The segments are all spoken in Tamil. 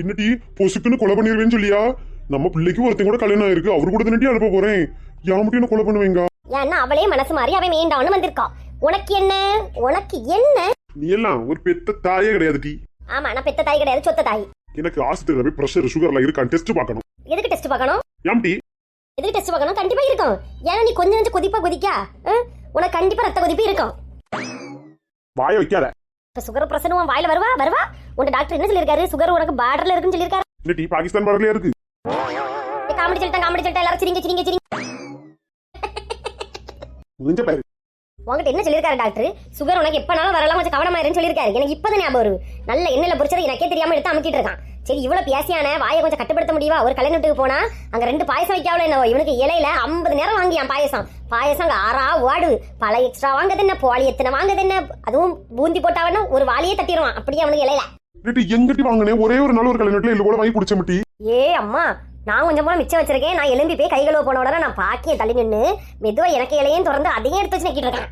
என்னடி பொசுக்குன்னு கொலை பண்ணிருவேன்னு சொல்லியா? நம்ம பிள்ளைக்கு ஒருத்தன் கூட கல்யாணம் ஆயிருக்கு அவரு கூட தானே அனுப்ப போறேன். யா மட்டும் என்ன கொலை பண்ணுவீங்க? ஏன்னா அவளே மனசு மாறி அவன் வேண்டான்னு வந்திருக்கா. உனக்கு என்ன? உனக்கு என்ன? நீ எல்லாம் ஒரு பெத்த தாயே கிடையாது டி ஆமா நான் பெத்த தாய் கிடையாது சொத்த தாய். எனக்கு ஆஸ்பத்திரியில போய் பிரஷர் சுகர்லாம் இருக்கான்னு டெஸ்ட் பார்க்கணும். எதுக்கு டெஸ்ட் பார்க்கணும்? ஏன் டி எதுக்கு டெஸ்ட் பார்க்கணும்? கண்டிப்பா இருக்கும். ஏன்னா நீ கொஞ்சம் கொஞ்சம் கொதிப்பா கொதிக்கா? உனக்கு கண்டிப்பா ரத்த கொதிப்பு இருக்கும். வாய வைக்காத. இப்ப சுகர் பிரசன் உன் வாயில வருவா? வருவா? உன் டாக்டர் என்ன சொல்லியிருக்காரு? சுகர் உனக்கு பார்டர்ல இருக்குன்னு சொல்லியிருக்காரு. இந்த டீ பாகிஸ்தான் பார்டர்லயே இருக்கு? காமெடி சொல்லிட்டேன் காமெடி சொல்லிட்டேன். எல்லாரும் சிரிங்க சிரிங்க சிரிங்க. முடிஞ்ச பாரு உங்ககிட்ட என்ன சொல்லியிருக்காரு டாக்டர் சுகர் உனக்கு எப்பனாலும் வரலாம் கொஞ்சம் கவனமா இருன்னு சொல்லியிருக்காரு. எனக்கு இப்பதான் ஞாபகம் வருது. நல்ல எண்ணெயில பொரிச்சது எனக்கே தெரியாம எடுத்து அமுக்கிட்டு இருக்கான். சரி இவ்வளவு பேசியான வாயை கொஞ்சம் கட்டுப்படுத்த முடியுமா? ஒரு கல்யாணத்துக்கு போனா அங்க ரெண்டு பாயசம் வைக்காவல என்ன இவனுக்கு இலையில ஐம்பது நேரம் வாங்கியான் பாயசம். பாயசம் அங்க ஆறா ஓடு பல எக்ஸ்ட்ரா வாங்குது என்ன? போலி எத்தனை வாங்குது என்ன? அதுவும் பூந்தி போட்டாவன்னு ஒரு வாளியே தட்டிடுவான் அப்படியே அவனுக்கு இலையில. டேடி எங்கட்டி வாங்கினேன் ஒரே ஒரு நாள் ஒரு கல்யாணத்துல இல்ல கூட வாங்கி குடிச்ச மட்டி. ஏ அம்மா நான் கொஞ்சம் போல மிச்சம் வச்சிருக்கேன். நான் எலும்பி போய் கை கழுவ போன உடனே நான் பாக்கிய தள்ளி நின்று மெதுவா எனக்கு இலையும் திறந்து அதையும் எடுத்து வச்சு நக்கிட்டு இருக்கேன்.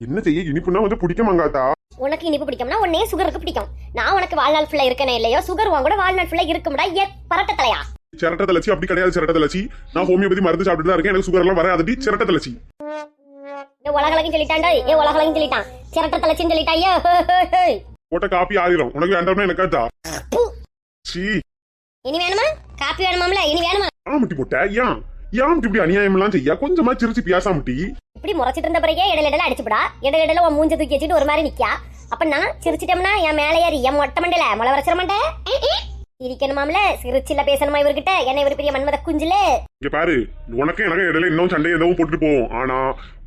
என்ன செய்ய? இனிப்புனா வந்து பிடிக்க மாங்காத்தா உனக்கு இனிப்பு பிடிக்கும்னா உன்னே சுகருக்கு பிடிக்கும். நான் உனக்கு வாழ்நாள் ஃபுல்லா இருக்கனே இல்லையோ? சுகர் உன் கூட வாழ்நாள் ஃபுல்லா இருக்கும்டா ஏ பரட்ட தலையா? சிரட்ட தலச்சி அப்படி கிடையாது சிரட்ட தலச்சி நான் ஹோமியோபதி மருந்து சாப்பிட்டு தான் இருக்கேன். எனக்கு சுகர் எல்லாம் வராதடி. சிரட்ட தலச்சி ஏ உலகலகம் சொல்லிட்டான்டா. ஏ உலகலகம் சொல்லிட்டான். சிரட்ட தலைச்சின்னு சொல்லிட்டா ஹே. போட்ட காப்பி ஆயிரும் உனக்கு வேண்டாம்னா எனக்காச்சா பூ. சீ. இனி வேணுமா? காப்பி வேணுமாம்ல? இனி வேணுமா? ஆமட்டி போட்ட? ஏன்? ஏன் இப்படி அநியாயம் எல்லாம் செய்ய? கொஞ்சமா சிரிச்சு பியாசாமட்டி இப்படி முறைச்சிட்டு இருந்த பிறகே இடையில இடையில அடிச்சுப்படா. இடையில இடையில உன் மூஞ்ச தூக்கி வச்சுட்டு ஒரு மாதிரி நிக்கா அப்ப நான் சிரிச்சிட்டோம்னா என் மேலே ஏறி என் மொட்டை மண்டல முளை வரைச்சிட மாட்டேன். இருக்கணுமாம்ல சிரிச்சில பேசணுமா இவர்கிட்ட? என்ன இவர் பெரிய மன்மத குஞ்சுல? இங்க பாரு உனக்கு எனக்கு இடையில இன்னும் சண்டை எதுவும் போட்டுட்டு போவோம். ஆனா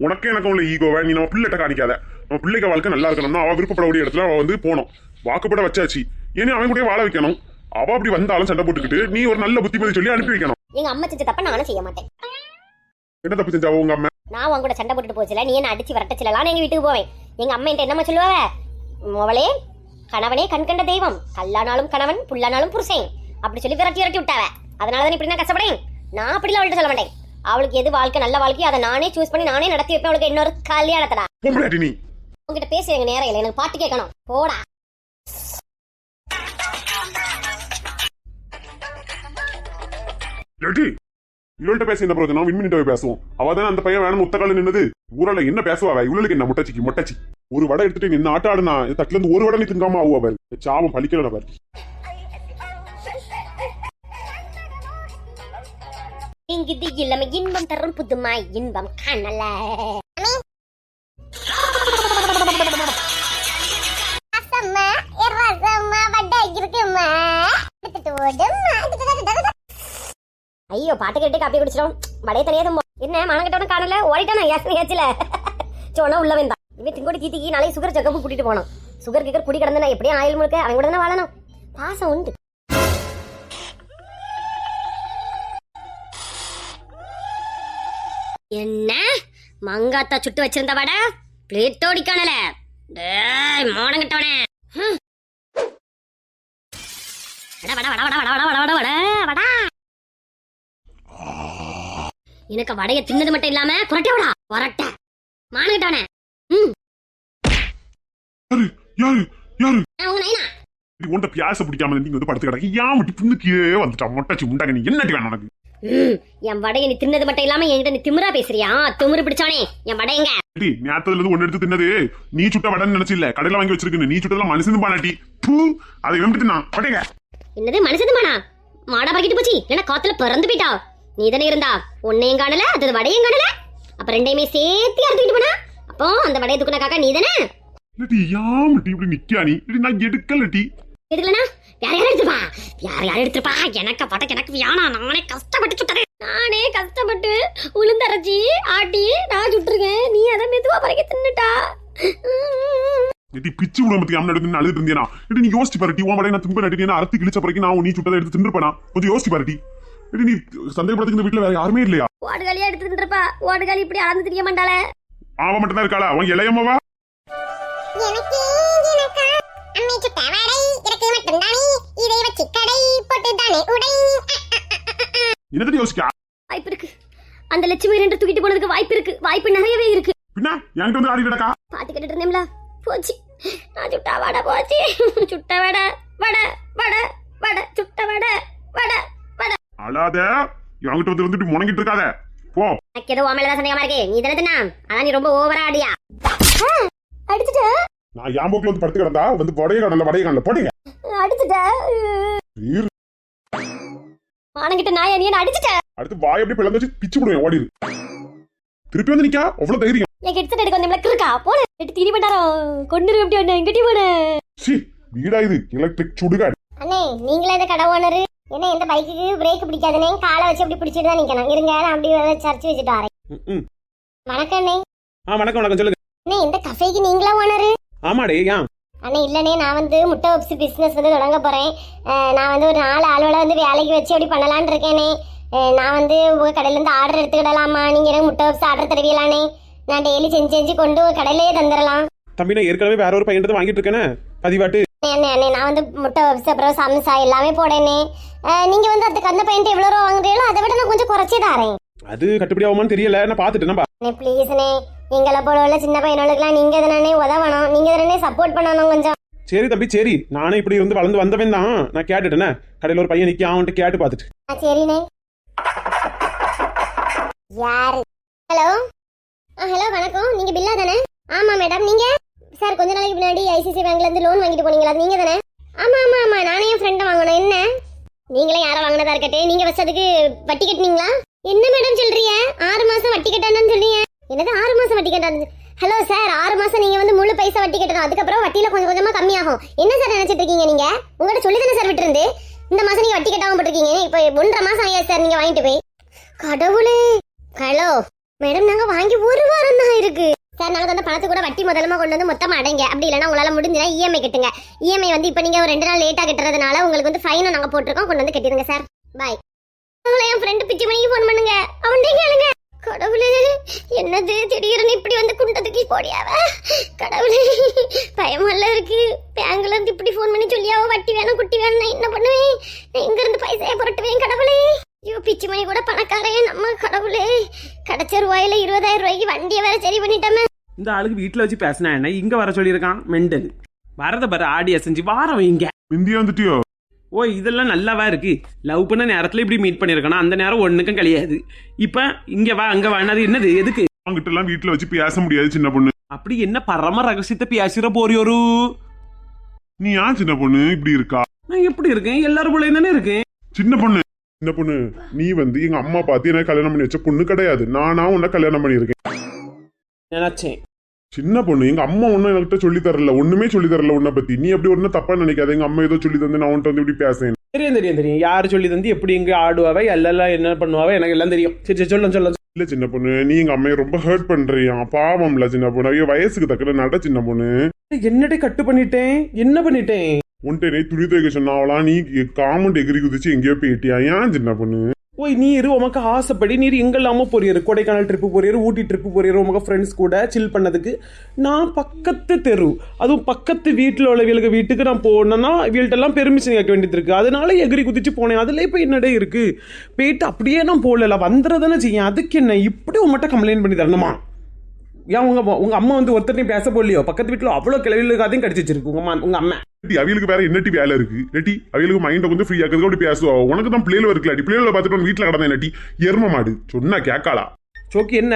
உனக்கு எனக்கு உள்ள ஈகோவை நீ நம்ம பிள்ளைகிட்ட காணிக்காத. நம்ம பிள்ளைக்கு வாழ்க்கை நல்லா இருக்கணும்னா அவ விருப்பப்படக்கூடிய இடத்துல அவ வந்து போனோம். வாக்குப்பட வச்சாச்சு. இனி அவன் கூட வாழ வைக்கணும். அவ அப்படி வந்தாலும் சண்டை போட்டுக்கிட்டு நீ ஒரு நல்ல புத்திமதி சொல்லி அனுப்பி வைக்கணும். எங்க அம்மா செஞ்ச தப்ப நானும் செய்ய மாட்டேன். என்ன தப்பு செஞ்சா உங்க அம்மா? நான் உன் கூட சண்டை போட்டுட்டு போச்சுல நீ என்ன அடிச்சு விரட்டச்சிலாம் எங்க வீட்டுக்கு போவேன். எங்க அம்மா என்கிட்ட என்னம்மா சொல்லுவாவ? மொவளே கணவனே கண் கண்ட தெய்வம். கல்லானாலும் கணவன் புல்லானாலும் புருஷன். அப்படி சொல்லி விரட்டி விரட்டி விட்டாவ. அதனால தான் இப்படி நான் கஷ்டப்படேன். நான் அப்படிலாம் அவள்கிட்ட சொல்ல மாட்டேன். அவளுக்கு எது வாழ்க்கை நல்ல வாழ்க்கை அதை நானே சூஸ் பண்ணி நானே நடத்தி வைப்பேன். அவளுக்கு இன்னொரு கல்யாணத்தடா. உங்ககிட்ட பேச எனக்கு நேரம் இல்லை. எனக்கு பாட்டு கேட்கணும். போடா. லட்டி இவள்கிட்ட பேச என்ன பிரயோஜனம் விண்மினிட்ட போய் பேசுவோம். அவ தானே அந்த பையன் வேணும். முத்தக்கால நின்னது. ஊரால என்ன பேசுவா இவளுக்கு என்ன? முட்டச்சிக்கு முட்டச்சி. ஒரு வடை எடுத்துட்டு நின்று ஆட்ட ஆடுனா தட்டுல இருந்து ஒரு வடை நீ திங்காம ஆகும் அவர் சாபம் பழிக்கல அவர் இங்குது இளமை இன்பம் தரும் புதுமாய் இன்பம் காணல. இருக்குமா? ஐயோ பாட்டு கேட்டு காப்பி குடிச்சிடும் வடையை தனியாக என்ன மனம் கட்டவனும் காணல? ஓடிட்டானா? ஏசில சொன்னா உள்ள வந்தா. இவன் திங்கோடி தீத்திக்கு நாளைக்கு சுகர் செக்கப்பு கூட்டிட்டு போனோம் சுகர் கிக்கர் குடி கிடந்தா எப்படியும் ஆயில் முழுக்க அவன் கூட தானே வாழணும்? பாசம் உண்டு. என்ன? மங்காத்தா சுட்டு வச்சிருந்த வடை? பிளேட்டோடி காணல. டேய் மோனங்கிட்டவனே ஹம். வட வட வட வட வட வட வட வட வட. வட எனக்கு வடைய தின்னது மட்டும் இல்லாம குரட்டை விடா. குரட்டை மானங்கிட்டவனே யாரு யாரு இது பியாச பிடிக்காம நீங்க வந்து படுத்து கிடக்கு ஏன் மட்டும் பின்னுக்கே வந்துட்டான் முட்டச்சி முண்டாங்க நீ என்னட்டி வேணும் உனக்கு? ம், என் வடைய நீ தின்னது மட்டும் இல்லாம என்கிட்ட நீ திமிரா பேசுறியா? திமிரு பிடிச்சவனே என் வடை எங்க? டி நேரத்துல இருந்து ஒண்ணு எடுத்து தின்னது. நீ சுட்ட வடன்னு நினைச்சு இல்ல. கடையில வாங்கி வச்சிருக்கேன் நீ சுட்டதெல்லாம் மனுஷன் பானாட்டி. பூ அதை வெம்பிட்டு நான் பட்டேங்க என்னது மனசது மாடா போச்சு. என்ன காத்துல பிறந்து போயிட்டா. நீ தானே இருந்தா? உன்னையும் காணல அது வடையும் காணல. அப்ப ரெண்டையுமே சேர்த்து அறுத்துக்கிட்டு போனா? அப்போ அந்த வடையை தூக்குன காக்கா நீ தானே? இல்லட்டி ஏன் டி இப்படி நிக்கா நீ நான் எடுக்கல டி எடுக்கலனா யார் யார் எடுத்துப்பா யார் யார் எடுத்துப்பா எனக்கு பட்ட எனக்கு வேணாம் நானே கஷ்டப்பட்டு சுட்டறேன் நானே கஷ்டப்பட்டு உளுந்தரைச்சி ஆட்டி நான் சுட்டுருக்கேன் நீ அதை மெதுவா பறக்க தின்னுட்டா இடி பிச்சு விட பத்தி அம்மன் எடுத்து அழுது இருந்தேனா இடி நீ யோசிச்சு பாருட்டி உன் நான் தும்ப நட்டி நான் அறுத்து கிழிச்ச பிறகு நான் நீ சுட்டதை எடுத்து தின்றுப்பேனா கொஞ்சம் யோசிச்சு பாருட்டி இடி நீ சந்தேகப்படத்துக்கு இந்த வீட்டுல வேற யாருமே இல்லையா ஓடுகாலியா எடுத்து தின்றுப்பா ஓடுகாலி இப்படி அளந்து தெரிய மாட்டாளே அவன் மட்டும் தான் இருக்காளா அவன் இளையம்மாவா என்னது யோசிக்கா? வாய்ப்பு இருக்கு அந்த லட்சுமி ரெண்டு தூக்கிட்டு போனதுக்கு வாய்ப்பு இருக்கு. வாய்ப்பு நிறையவே இருக்கு. பின்ன? என்கிட்ட வந்து ஆடி கிடக்கா பாத்து கேட்டுட்டு இருந்தேன்ல. போச்சு. நான் சுட்டா வடை போச்சு. சுட்ட வடை வடை வடை வராத என்கிட்ட வந்து வந்துட்டு முணங்கிட்டு இருக்காத. போ. எனக்கு ஏதோ உன் மேல தான் சந்தேகமா இருக்கு. நீ தானே தின்னா? அதான் நீ ரொம்ப ஓவரா ஆடியா? அடிச்சுட்ட. நான் என் போக்குல வந்து படுத்து கிடந்தா வந்து வடைய கடல வடைய கடல போடுங்க. அடிச்சுட்ட. மானங்கிட்ட நாயா நீ அடிச்சுட்ட? அடுத்து வாய் அப்படியே பிளந்து வச்சு பிச்சு விடுவேன் ஓடிடு திருப்பி வந்து நிக்கா அவ்வளவு தைரியம். என் ஹெட்செட் எடுக்க வந்தேன் இருக்கா போன எட்டு திரி பண்ணாரம் கொண்டு எப்படி ஒண்ணு எங்கிட்டி சி வீடா இது எலக்ட்ரிக் சுடுகாடு. அண்ணே நீங்களே இந்த கடை ஓனர் என்ன இந்த பைக்குக்கு பிரேக் பிடிக்காதுனே? காலை வச்சு அப்படி பிடிச்சிட்டு தான் நிக்கணும். இருங்க நான் அப்படி சர்ச்சு வச்சுட்டு வரேன். வணக்கம் அண்ணே. ஆ வணக்கம் வணக்கம் சொல்லுங்க. அண்ணே இந்த கஃபேக்கு நீங்களா ஓனர்? ஆமாடே ஏன் அண்ணே இல்லனே நான் வந்து முட்டை வப்ஸ் பிசினஸ் வந்து தொடங்க போறேன். அஹ் நான் வந்து ஒரு நாலு ஆளுகளை வந்து வேலைக்கு வச்சு அப்படி பண்ணலாம்னு இருக்கேனே. அஹ் நான் வந்து உங்க கடையில இருந்து ஆர்டர் எடுத்துக்கிடலாமா? நீங்க எனக்கு முட்டை வப்ஸ் ஆர்டர் தருவீங்களானே நான் டெய்லி செஞ்சு செஞ்சு கொண்டு உங்க கடையிலேயே தந்துடலாம் தம்பி நான் ஏற்கனவே வேற ஒரு பையன் வாங்கிட்டு இருக்கேனே. பதிவாட்டு. அண்ணே, அண்ணே அண்ணே நான் வந்து முட்டை வப்ஸ் அப்புறம் சம்சா எல்லாமே போடனே. நீங்க வந்து அதுக்கு அந்த பையன் எவ்வளோ ரூபா வாங்குறீங்களோ அதை விட நான் கொஞ்சம் குறைச்சி தரேன். அது கட்டுப்படி ஆகுமான்னு தெரியல. நான் பார்த்துட்டேன் நம்ம அண்ணே ப்ளீஸ்ண்ணே எங்களை போல உள்ள சின்ன பையனுங்களுக்குலாம் நீங்க தானே உதவணும். நீங்க தானே சப்போர்ட் பண்ணணும் கொஞ்சம். சரி தம்பி சரி. நானே இப்படி இருந்து வளர்ந்து வந்தவன் தான். நான் கேட்டுட்டேனே. கடையில் ஒரு பையன் நிற்க அவன்கிட்ட கேட்டு பார்த்துட்டு. ஆ சரிண்ணே. யாரு? ஹலோ? ஆ ஹலோ வணக்கம். நீங்க பில்லா தானே? ஆமா மேடம். நீங்க? சார் கொஞ்ச நாளைக்கு முன்னாடி ஐசிசி பேங்க்ல இருந்து லோன் வாங்கிட்டு போனீங்களா? நீங்க தானே? ஆமா ஆமா ஆமா. நானே என் ஃப்ரெண்டை வாங்கணும். என்ன? நீங்களே யாரை வாங்கினதா இருக்கட்டே நீங்க அதுக்கு வட்டி கட்டினீங்களா? என்ன மேடம் சொல்றீங்க? ஆறு மாசம் வட்டி கட்டான்னு சொல்றீங்க. என்னது ஆறு மாசம் வட்டி கட்டணும் ஹலோ சார் ஆறு மாசம் நீங்க வந்து முழு பைசா வட்டி கட்டணும். அதுக்கப்புறம் வட்டியில கொஞ்சம் கொஞ்சமா கம்மியாகும். என்ன சார் நினைச்சிட்டு இருக்கீங்க நீங்க? உங்கள்கிட்ட சொல்லி தானே சார் விட்டுருந்து. இந்த மாசம் நீங்க வட்டி கட்டாம போட்டிருக்கீங்க. இப்போ ஒன்றரை மாசம் ஆயா சார் நீங்க வாங்கிட்டு போய். கடவுளே. ஹலோ மேடம் நாங்க வாங்கி ஒரு வாரம் தான் இருக்கு. சார் நாங்க வந்து பணத்தை கூட வட்டி முதலமா கொண்டு வந்து மொத்தமா அடைங்க. அப்படி இல்லைன்னா உங்களால முடிஞ்சா இஎம்ஐ கட்டுங்க. இஎம்ஐ வந்து இப்போ நீங்க ஒரு ரெண்டு நாள் லேட்டா கட்டுறதுனால உங்களுக்கு வந்து ஃபைனும் நாங்க போட்டிருக்கோம். கொண்டு வந்து கட்டிடுங்க சார் பாய் உங்களை என் ஃப்ரெண்டு பிச்சு மணிக்கு ஃபோன் பண்ணுங்க. அவன் கேளுங்க. கடவுளே என்னது திடீர்னு இப்படி வந்து குண்டத்துக்கு போடியாவ? கடவுளே பயமல்ல இருக்கு. பேங்க்ல இருந்து இப்படி ஃபோன் பண்ணி சொல்லியாவோ வட்டி வேணும் குட்டி வேணும் நான் என்ன பண்ணுவேன்? நான் எங்க இருந்து பைசையை புரட்டுவேன் கடவுளே. ஐயோ பிச்சு மணி கூட பணக்காரன் நம்ம கடவுளே. கிடைச்ச ரூபாயில இருபதாயிரம் ரூபாய்க்கு வண்டியை வேற சரி பண்ணிட்டோமே. இந்த ஆளுக்கு வீட்டில் வச்சு பேசினா என்ன? இங்கே வர சொல்லியிருக்கான் மெண்டல். வரத பாரு ஆடி அசைஞ்சு வாரம் இங்க. இந்தியா வந்துட்டியோ? ஓ இதெல்லாம் நல்லாவா இருக்கு? லவ் பண்ண நேரத்தில் இப்படி மீட் பண்ணியிருக்கணும் அந்த நேரம் ஒன்றுக்கும் கிடையாது. இப்போ இங்கே வா அங்கே வான்னு அது என்னது? எதுக்கு? அவங்கிட்ட எல்லாம் வீட்டுல வச்சு பேச முடியாது சின்ன பொண்ணு. அப்படி என்ன பரம ரகசியத்தை பேசுகிற போறியோரு நீ ஏன் சின்ன பொண்ணு? இப்படி இருக்கா? நான் எப்படி இருக்கேன்? எல்லாரும் போல தானே இருக்கேன். சின்ன பொண்ணு. சின்ன பொண்ணு நீ வந்து எங்க அம்மா பார்த்து எனக்கு கல்யாணம் பண்ணி வச்ச பொண்ணு கிடையாது. நானா உன்னை கல்யாணம் பண்ணியிருக்கேன். நினைச்சேன். சின்ன பொண்ணு எங்க அம்மா ஒன்னும் என்கிட்ட சொல்லி தரல. ஒண்ணுமே சொல்லி தரல உன்னை பத்தி. நீ அப்படி ஒன்னும் தப்பா நினைக்காத? எங்க அம்மா ஏதோ சொல்லி தந்து நான் உன்கிட்ட வந்து இப்படி பேசேன் தெரியும் தெரியும் தெரியும். யார் சொல்லி தந்து எப்படி எங்கே ஆடுவாவே எல்லாம் என்ன பண்ணுவாவே எனக்கு எல்லாம் தெரியும். சரி சரி சொல்ல சொல்ல இல்ல சின்ன பொண்ணு நீ எங்க அம்மையை ரொம்ப ஹர்ட் பண்றியா? பாவம்ல சின்ன பொண்ணு. ஐயோ வயசுக்கு தக்கன நட சின்ன பொண்ணு. என்னடே கட்டு பண்ணிட்டேன்? என்ன பண்ணிட்டேன்? உன்கிட்ட நீ துணி துவைக்க சொன்னாவலாம் நீ காமெண்ட் எகிரி குதிச்சு எங்கேயோ போயிட்டியா? ஏன் சின்ன பொண்ணு? ஓய் நீர் உமக்கு ஆசைப்படி நீர் எங்கெல்லாமோ போறீரு. கொடைக்கானல் ட்ரிப்பு போறீரு ஊட்டி ட்ரிப்பு போறீரு உமக்கு ஃப்ரெண்ட்ஸ் கூட சில் பண்ணதுக்கு. நான் பக்கத்து தெரு. அதுவும் பக்கத்து வீட்டில் உள்ளவங்களுக்கு வீட்டுக்கு நான் போனேன்னா இவள்கிட்டலாம் பெர்மிஷன் கேட்க வேண்டியது இருக்குது அதனால எகிரி குதிச்சு போனேன். அதுல இப்போ என்னடே இருக்கு? போயிட்டு அப்படியே நான் போகல. வந்துடுறதானே செய்யும் அதுக்கு என்ன? இப்படி உங்கள்கிட்ட கம்ப்ளைண்ட் பண்ணி தரணுமா? ஏன் உங்க உங்க அம்மா வந்து ஒருத்தரையும் பேச போடலையோ? பக்கத்து வீட்டில் அவ்வளோ கிளவிகளுக்கு அதையும் கடிச்சு வச்சிருக்கு உங்க அம்மா உங்க அம்மா. அவியலுக்கு வேற என்னட்டி வேலை இருக்கு? நெட்டி அவியலுக்கு மைண்டை கொஞ்சம் ஃப்ரீ ஆக்கிறதுக்கு அப்படி பேசுவா? உனக்கு தான் பிள்ளைல இருக்குல்ல பிள்ளைகளை பார்த்துட்டு வீட்டுல கடந்தேன் நட்டி எரும மாடு சொன்னா கேட்காளா? சோக்கி என்ன?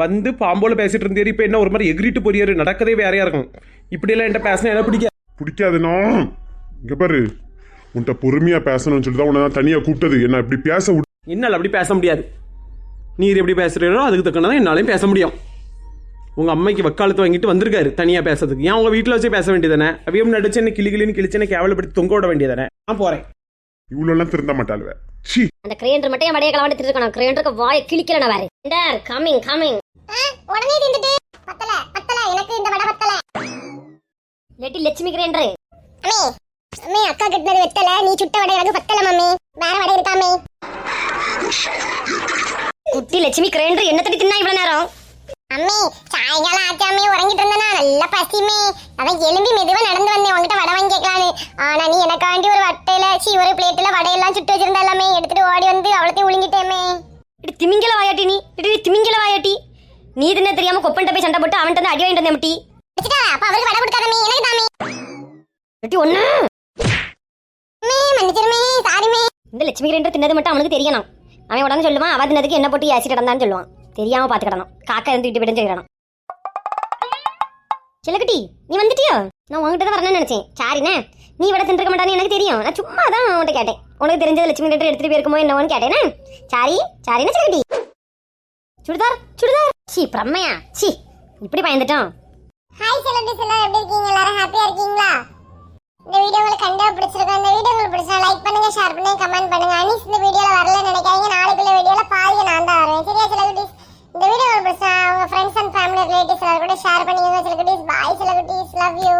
வந்து பாம்போல பேசிட்டு இருந்தேரி இப்போ என்ன ஒரு மாதிரி எகிரிட்டு போறியாரு? நடக்கதே வேறையா இருக்கும். இப்படியெல்லாம் என்கிட்ட பேசினா என்ன பிடிக்க பிடிக்காதுனா இங்க பாரு உன்கிட்ட பொறுமையா பேசணும்னு சொல்லி தான் உன்னை தனியா கூப்பிட்டது. என்ன இப்படி பேச என்னால் அப்படி பேச முடியாது. நீர் எப்படி பேசுறீரோ அதுக்கு தக்கனதான் என்னாலையும் பேச முடியும். உங்க அம்மைக்கு வக்காலத்து வாங்கிட்டு வந்திருக்காரு தனியா பேசுறதுக்கு. ஏன் உங்க வீட்டில் வச்சு பேச வேண்டியதானே அவையும் நடிச்சு என்ன கிளி கிளின்னு கிழிச்சு என்ன கேவலப்படுத்தி தொங்க விட வேண்டியதானே நான் போறேன். இவ்வளவு எல்லாம் திருந்த மாட்டாளுவ. சி அந்த கிரேண்டர் மட்டும் என் வடைய கலவாண்டு இருக்கணும் கிரேண்டருக்கு வாயை கிழிக்கல நான் வேறு. கமிங் கமிங் உடனே தின்னுட்டு. பத்தல பத்தல எனக்கு இந்த வடை பத்தல. லெட்டி லட்சுமி கிரேண்டர். அம்மே அம்மே அக்கா கிட்டது வெத்தல நீ சுட்ட வடை எனக்கு பத்தல மம்மி. வேற வடை இருக்காமே குட்டி லட்சுமி கிரேண்டர் என்ன தட்டி தின்னா இவ்வளவு நேரம் அம்மி சாயங்காலம் ஆச்சாமே உறங்கிட்டு இருந்தனா நல்ல பசிமே அதான் எலும்பி மெதுவா நடந்து வந்தேன் உங்ககிட்ட வடை வாங்கி கேட்கலான்னு ஆனா நீ எனக்காண்டி ஒரு வட்டையில சீ ஒரு பிளேட்ல வடையெல்லாம் சுட்டு வச்சிருந்த எல்லாமே எடுத்துட்டு ஓடி வந்து அவ்வளோத்தையும் உழுங்கிட்டேமே இடி திமிங்கல வாயாட்டி நீ. இடி திமிங்கல வாயாட்டி. நீ தின்ன தெரியாம கொப்பன்ட்ட போய் சண்டை போட்டு அவன்கிட்ட அடி வாங்கிட்டு வந்தேன் முட்டி அப்ப அவருக்கு வடை கொடுக்காதமே எனக்கு தாமே. லெட்டி ஒண்ணு. மன்னிச்சிருமே சாரிமே. இந்த லட்சுமி கிரைண்டர் தின்னது மட்டும் அவனுக்கு தெரியணும். அவன் உடனே சொல்லுவான் அவ தின்னதுக்கு என்ன போட்டு ஆசிட் இடந்தான்னு சொல்லுவான். தெரியாம பாத்துக்கிடணும். காக்கா இருந்து விட்டு விட்டு சொல்லிடணும். சிலக்குட்டி நீ வந்துட்டியோ? நான் உங்ககிட்ட தான் வரணும்னு நினைச்சேன். சாரிண்ணே நீ விட தின்றுக்க மாட்டான்னு எனக்கு தெரியும். நான் சும்மா தான் உன்கிட்ட கேட்டேன். உனக்கு தெரிஞ்சது லட்சுமி லெட்டர் எடுத்துட்டு போயிருக்குமோ என்னவோன்னு கேட்டேனே சாரி சாரின்னு சாரி சுடிதார் சுடிதார். சி பிரம்மையா. சி இப்படி பயந்துட்டோம். ஹாய் செலிபிரிட்டிஸ் எல்லாம் எப்படி இருக்கீங்க? எல்லாரும் ஹாப்பியா இருக்கீங்களா? இந்த வீடியோ உங்களுக்கு கண்டிப்பா பிடிச்சிருக்கும். இந்த வீடியோ உங்களுக்கு பிடிச்சா லைக் பண்ணுங்க ஷேர் பண்ணுங்க கமெண்ட் பண்ணுங்க. அனிஸ் இந்த வீடியோல வரல நினைக்காதீங்க. நாளைக்குள்ள வீடியோல பாதிக்க நான் தான் வருவேன். சரியா செலிபிரிட்டிஸ் இந்த வீடியோ உங்களுக்கு பிடிச்சா உங்க ஃப்ரெண்ட்ஸ் அண்ட் ஃபேமிலி ரிலேட்டிவ்ஸ் எல்லாரும் கூட ஷேர் பண்ணிக்கோங்க celebrities bye celebrities love you